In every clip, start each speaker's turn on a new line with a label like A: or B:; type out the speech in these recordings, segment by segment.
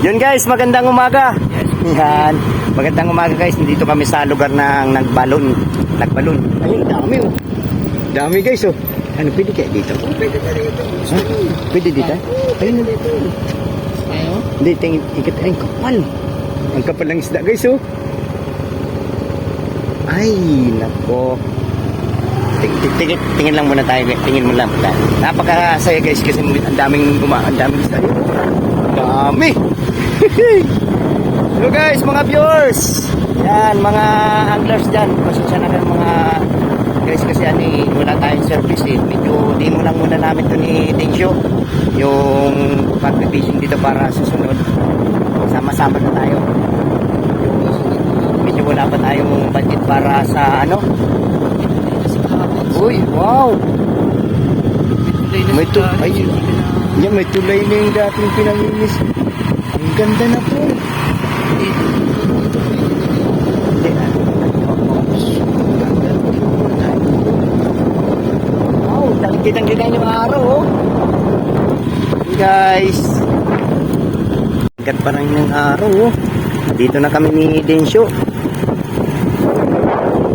A: Yun guys, magandang umaga. Yan. Magandang umaga guys. Nandito kami sa lugar ng nagbalon. Nagbalon. Ayun, dami oh. Dami guys oh. Ano, pwede kaya dito?
B: Pwede na rito.
A: Ha? Pwede dito? Ayun na dito.
B: Ayaw?
A: Hindi, tingin, ikit, ay, ang kapal. Ang kapal ng isda guys oh. Ay, nako. Ting- ting- Tingin, tingin lang muna tayo, tingin mo lang. Napakasaya guys kasi ang daming guma, ang daming isda. Ang Dami. Hello guys, mga viewers. Yan, mga anglers dyan. Pasensya na kayo mga guys kasi eh, wala tayong service eh. Medyo di mo lang muna namin to ni Tensyo. Yung pag-fishing dito para susunod. Sama-sama na tayo. Medyo wala pa tayong budget para sa ano. Uy, wow! May tu- ay, may tulay na yung dating pinanginis. Ganda na po. Wow, kitang-kita yung araw, oh. Guys. Agad pa lang ng araw, oh. Dito na kami ni Densyo.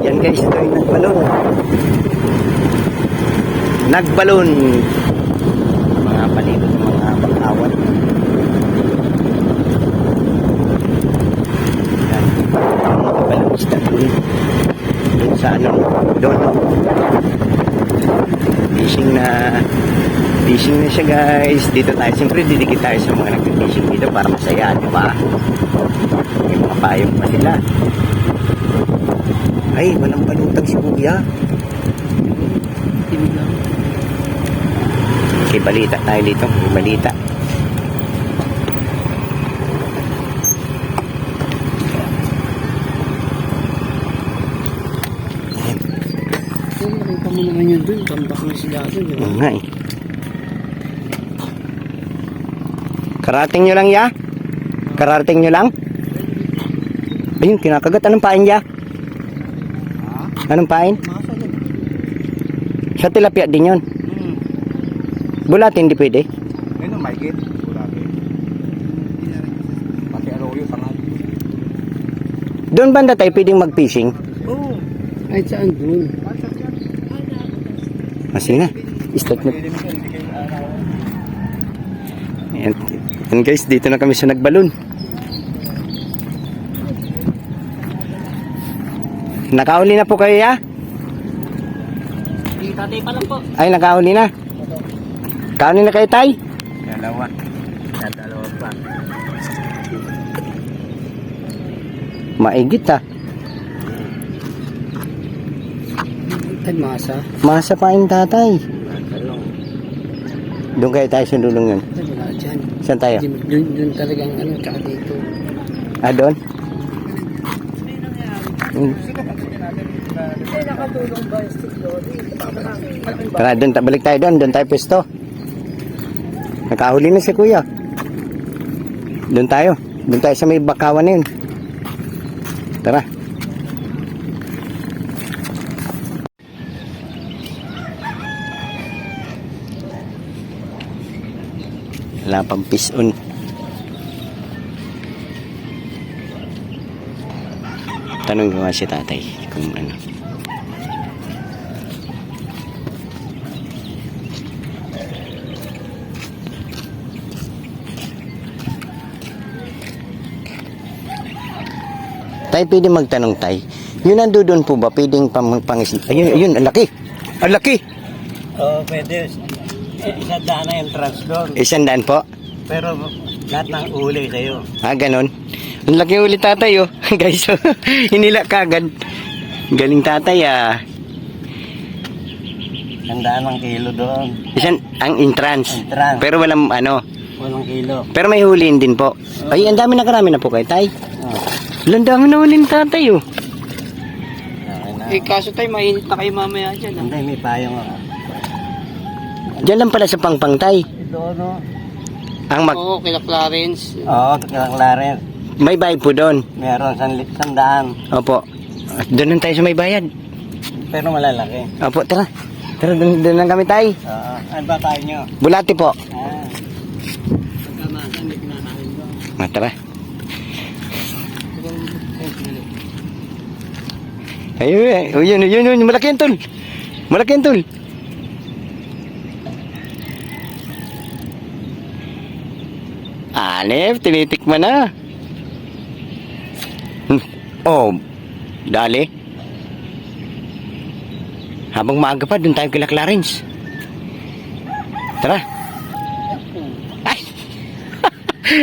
A: Yan guys, ito yung nagbalon. Nagbalon. Mga palibot ng mga bangkawan. Yan. Ang balon isda doon. Doon sa ano, doon. no? Fishing na fishing na siya guys. Dito tayo. Siyempre didikit tayo sa mga nag-fishing dito para masaya, di ba? May mga payong pa sila. Ay, walang balutang si Kuya. May balita tayo dito. May balita.
B: Nakita mo naman yun dun, tambak na sila dun.
A: Oo nga eh. Karating nyo lang ya? Karating nyo lang? Ayun, kinakagat. Anong pain ya? Anong pain? Sa tilapia din yun.
B: Hmm.
A: Bulatin di pwede.
C: Ano, may gate? Wala Pati arroyo, sangat.
A: Doon banda tayo pwedeng mag-fishing.
B: Oo. Ay, saan dun?
A: Ah, sige na. Start mo. Ayan. Ayan guys, dito na kami sa nagbalon. Nakauli na po kayo ya?
B: Di tatay pa lang po.
A: Ay, nakauli na. Kauli na kayo tay?
C: Dalawa. Dalawa pa.
A: Maigit ah.
B: Ay, masa.
A: Masa pa yung tatay. Doon kayo tayo sa dulong yun. Saan tayo?
B: Dun, dun talagang ano, tsaka dito.
A: Ah, doon? Hmm. Tara, doon, balik tayo doon. Doon tayo pwesto. Nakahuli na si kuya. Doon tayo. Doon tayo sa may bakawan na yun. Tara. Wala pang pison. Tanong ko nga si tatay kung ano. Tay, pwede magtanong tay. Yun nando doon po ba? Pwedeng pang pangis... Ayun, ayun, ang laki. Ang laki.
D: Oo, pwede. Eh, Isa daan na trans doon.
A: Isang daan po.
D: Pero lahat ng uli sa'yo.
A: Ah, ganon. Ang laki ulit tatay, oh. Guys, oh. hinila kagad. Galing tatay, ah.
D: Isang daan ng kilo doon.
A: Isang, ang entrance.
D: Entrance.
A: Pero walang, ano,
D: Walang kilo.
A: pero may huliin din po. Ay, ang dami na karami na po kayo, tay.
D: Oh,
A: Ang dami na huliin tatay, oh.
B: Eh, kaso tayo, mainit na kayo mamaya dyan. ah.
D: Hindi, may payong ako.
A: Diyan lang pala sa pangpang, tay.
D: Ito, ano?
A: Ang mag,
B: Oo, kila Clarence.
D: Oo, kilang laren.
A: may bayad po doon.
D: Meron san, sandaan.
A: Opo. Doon lang tayo sa may bayad.
D: Pero malalaki.
A: Opo, tara. Tara, doon, doon lang kami, tay.
D: Oo. Ano ba tayo nyo?
A: Bulati po.
D: Ah,
B: doon.
A: Ah, tara. Ayun, eh. Oh, yun, yun, yun. Malaki yan, tol. Malaki yan, tol. Anep, tinitikman na. Hmm. Oh, dali. Habang maaga pa, dun tayo kila Clarence. Tara. Ay!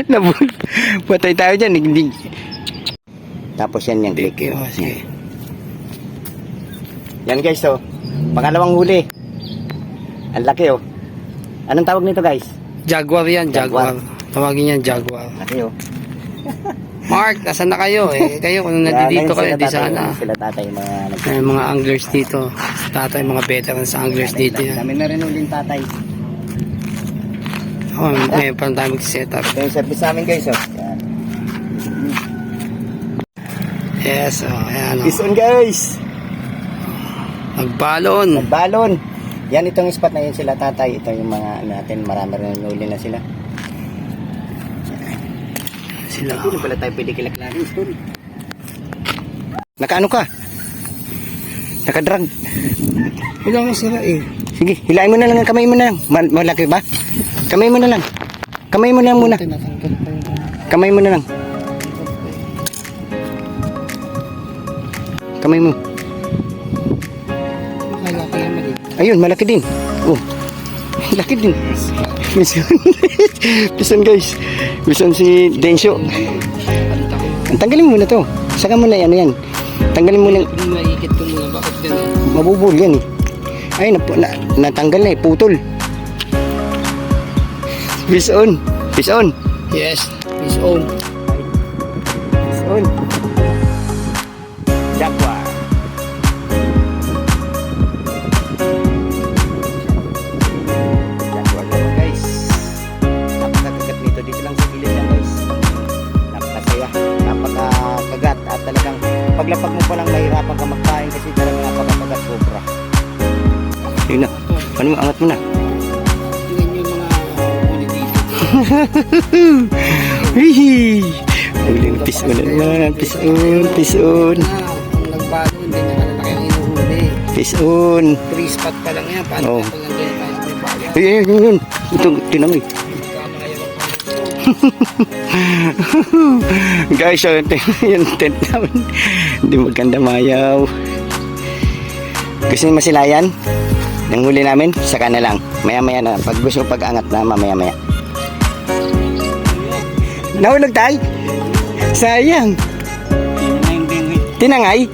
A: Nabul. Patay tayo dyan. Hindi. Tapos yan yung click.
B: Sige.
A: Yan guys, oh. Pangalawang huli. Ang laki, oh. Anong tawag nito, guys?
B: Jaguar yan,
A: Jaguar.
B: Jaguar. Tawagin yan, Jaguar.
A: Oh.
B: Mark, nasan na kayo? Eh, kayo kung nandito kayo, di sana.
A: Sila tatay, mga
B: Ay, mga anglers dito. Tatay, mga veterans sa anglers dito yan.
A: Dami na rin ulit tatay.
B: Oh, ngayon pa lang tayo mag-set up.
A: Ito yung service namin, guys, oh. Yan.
B: Yes, oh, ayan. Oh.
A: on, guys.
B: Nagbalon.
A: Balon. Yan itong spot na yun sila tatay. Ito yung mga ano natin. Marami rin huli na sila.
B: Sila.
A: Hindi pala tayo pwede kila Clarence, tol. Nakaano ka? Nakadrag.
B: Wala mo sila eh.
A: Sige, hilain mo na lang ang kamay mo na lang. Ma- malaki ba? Kamay mo na lang. Kamay mo na lang muna.
B: Yung
A: Kamay mo na lang. Kamay mo.
B: malaki yan mali.
A: Ayun, malaki din. Oh. Laki din. Bison. Bison guys. Bison si Densyo. Tanggalin mo na to. Saka mo na yan, ano yan. Tanggalin mo lang.
B: Maikit ko muna. Bakit ganun?
A: Yan eh. Ay, na, na, natanggal na eh. Putol. Bison. Bison.
B: Yes, his own.
A: Ano mo? Angat mo na.
B: Tingnan yung mga.
A: Hihi! Na naman. Pison, pison,
B: Na, ang nagbalon, hindi na kalalaki ang inuhuli.
A: pison.
B: Three spot pa lang yan. Paano oh.
A: Ay, ay, ay, ay. Ito, tinangoy. Guys, oh, ito yung tent namin. Hindi maganda mayaw. Gusto niyo masilayan? Nang huli namin, saka na lang. Maya-maya na. Pag gusto pag-angat na, mamaya-maya. Nahulog tayo? Sayang.
D: Yung?
A: Tinangay.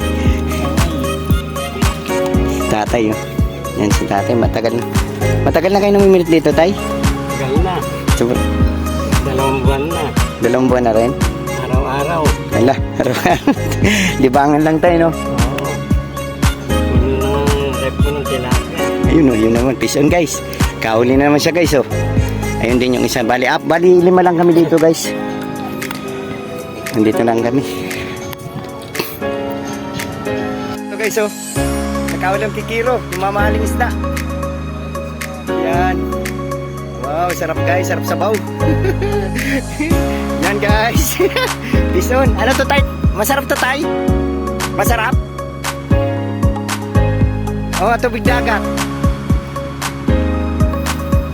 A: Tatay, oh. Yan si tatay, matagal na. Matagal na kayo namimilit dito, tay?
D: Tagal na.
A: Sobrang
D: Dalawang buwan na.
A: dalawang buwan na rin.
D: Araw-araw.
A: Ala, araw-araw. Libangan lang tayo, no? Ayun, oh, yun naman. Peace on, guys. Kauli na naman siya, guys, oh. Ayun din yung isa. Bali, up. Bali, lima lang kami dito, guys. Nandito lang kami. Ito, guys, oh. Nakawal ang kikiro. Yung mamahaling isda. Yan. Wow, sarap, guys. Sarap sabaw. Yan, guys. Peace on. Ano to, tay? Masarap to, tay? Masarap? Oh, tubig dagat.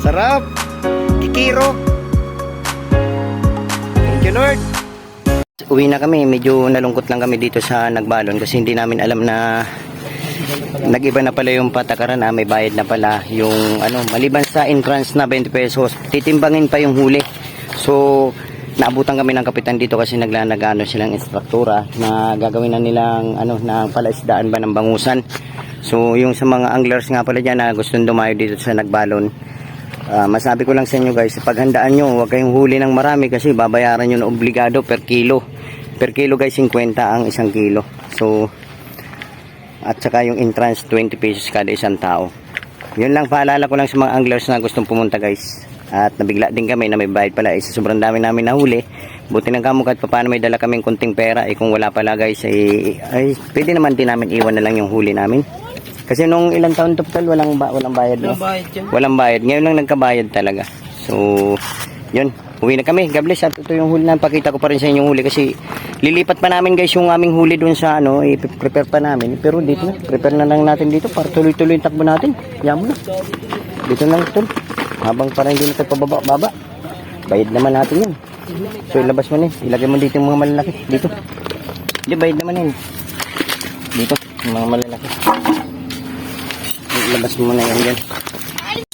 A: Sarap. Kikiro. Thank you, Lord. Uwi na kami. Medyo nalungkot lang kami dito sa Nagbalon kasi hindi namin alam na nag-iba na pala yung patakaran na may bayad na pala yung ano maliban sa entrance na 20 pesos titimbangin pa yung huli so naabutan kami ng kapitan dito kasi naglanagano silang instruktura na gagawin na nilang ano na palaisdaan ba ng bangusan so yung sa mga anglers nga pala dyan na gustong dumayo dito sa nagbalon Ah, masabi ko lang sa inyo guys, paghandaan nyo, huwag kayong huli ng marami kasi babayaran nyo na obligado per kilo. Per kilo guys, 50 ang isang kilo. So, at saka yung entrance, 20 pesos kada isang tao. Yun lang, paalala ko lang sa mga anglers na gustong pumunta guys. At nabigla din kami na may bayad pala. Eh, sobrang dami namin nahuli. Buti ng kamo kahit paano may dala kaming kunting pera. Eh kung wala pala guys, eh, ay, pwede naman din namin iwan na lang yung huli namin. Kasi nung ilang taon total, walang, ba, walang bayad. No?
B: Walang bayad yan.
A: Walang bayad. Ngayon lang nagkabayad talaga. So, yun. uwi na kami. God bless. At ito yung huli na. Pakita ko pa rin sa inyo yung huli kasi lilipat pa namin guys yung aming huli doon sa ano. I-prepare pa namin. Pero dito na. Prepare na lang natin dito para tuloy-tuloy yung takbo natin. Yan mo na. Dito na tol. Habang para hindi na ito pababa-baba. Bayad naman natin yun. So ilabas mo na yun. Ilagay mo dito yung mga malalaki. Dito. Hindi, bayad naman yun. Dito. Yung mga malalaki. Ilabas mo na yan dyan.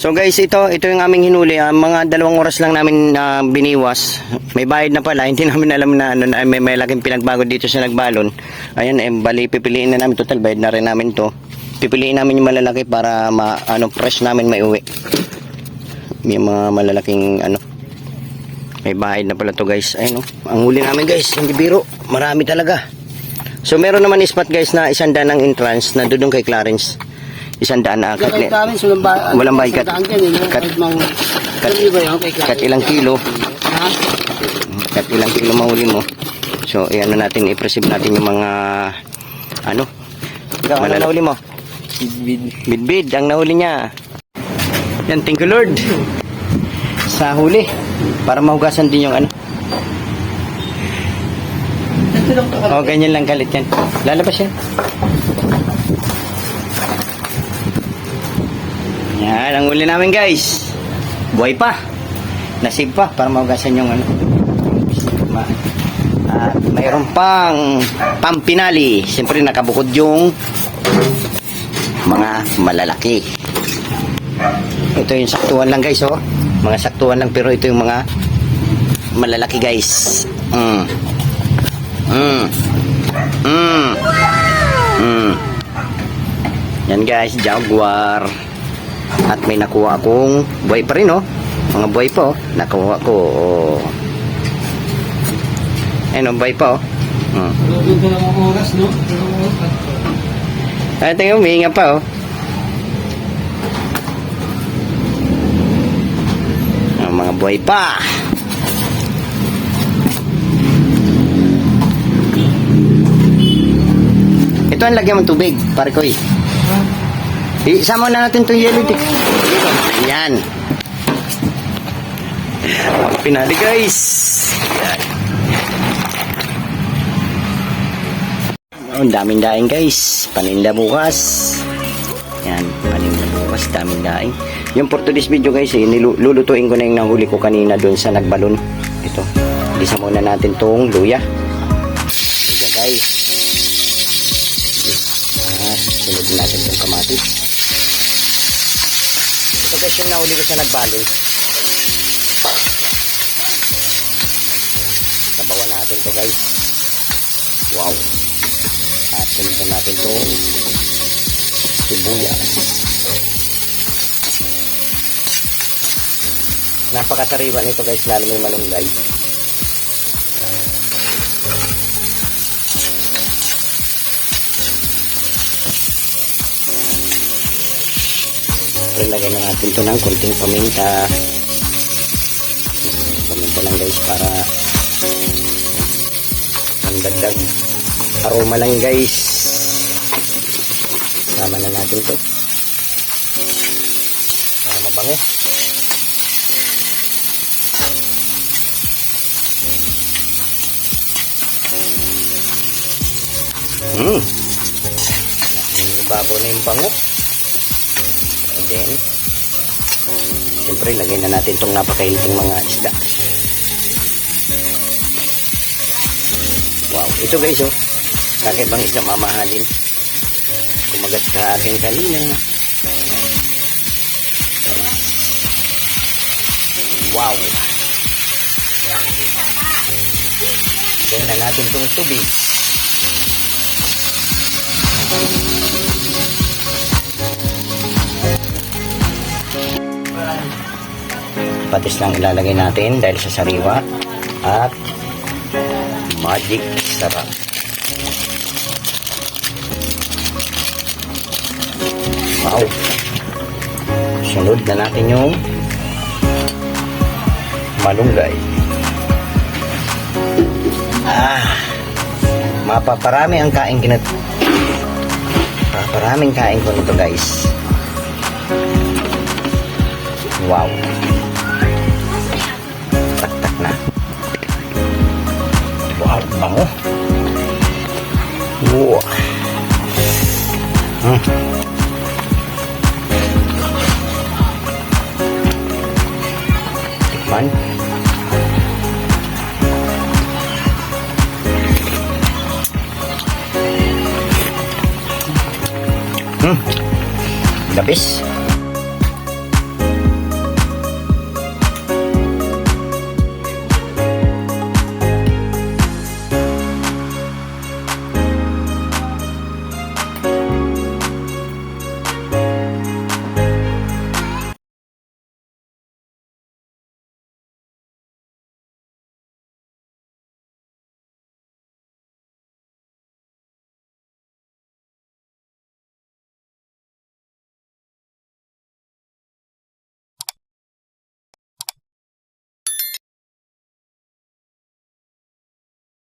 A: So guys, ito ito yung aming hinuli. Ah, mga dalawang oras lang namin ah, biniwas. May bayad na pala. Hindi namin alam na ano may, may laking pinagbago dito sa nagbalon. Ayan, eh, bali pipiliin na namin total bayad na rin namin to. Pipiliin namin yung malalaki para ma, ano fresh namin may uwi. May mga malalaking ano may bayad na pala to guys. Ayun oh. Ang huli namin guys, hindi biro. Marami talaga. So meron naman spot guys na isang daan ng entrance na doon kay Clarence. Isang daan
B: kami sa lamba.
A: Walang bayad, kat-
B: Kat. Eh,
A: kat- kat-? Kat ilang kilo.
B: Ha?
A: Kat ilang kilo mahuli mo. So, ayan na natin, i-perceive natin yung mga ano. Ikaw, ano nahuli mo? Bidbid, ang nahuli niya. Yan, thank you Lord. Sa huli. Para mahugasan din yung ano. O, ganyan lang kalit yan. Lalabas yan. Yan, ang huli namin guys. Buhay pa. Nasib pa para mahugasan yung ano. At mayroon pang pampinali. Siyempre nakabukod yung mga malalaki. Ito yung saktuan lang guys oh. Mga saktuan lang pero ito yung mga malalaki guys. Mm. Mm. Mm. Mm. Yan guys, jaguar. At may nakuha akong buhay pa rin oh. Mga buhay pa oh. Nakuha ko. Oh. Ayun oh, buhay pa oh. Mm.
B: Ang oras, no?
A: Ay, tingnan mo, humihinga pa oh. Mga buhay pa. Ito ang lagyan ng tubig, pare ko eh. Isama na natin itong yellow tick. Yan. Ang pinali guys. Yan. Oh, daming daing guys. Paninda bukas. Yan, paninda bukas. Daming daing. Yung for today's video guys, eh, nilulutuin ko na yung nahuli ko kanina doon sa nagbalon. Ito. Isa muna natin tong luya. Luya guys. At sunod natin tong kamatis. Guys yung nahuli ko sa nagbalon. Sabawan natin to guys. Wow. At sunod na natin itong sibuyas. Napakasariwa nito guys, lalo may malunggay. Ilagay na natin ito ng kunting paminta. Paminta lang guys para pandagdag aroma lang guys. Sama na natin to para mabango. Hmm. Babaw na yung bango then siyempre lagay na natin itong napakainting mga isda. Wow. Ito guys oh. Kakaibang isda mamahalin? Kumagat ka akin kanina. Wow. Gawin na natin itong tubig patis lang ilalagay natin dahil sa sariwa at magic sarap Wow. Sunod na natin yung malunggay. Ah. Mapaparami ang kain kinat. Mapaparaming kain ko nito guys. Wow. Taktak na. Wow, bango. Wow. Hmm. Tikman. Hmm. The best.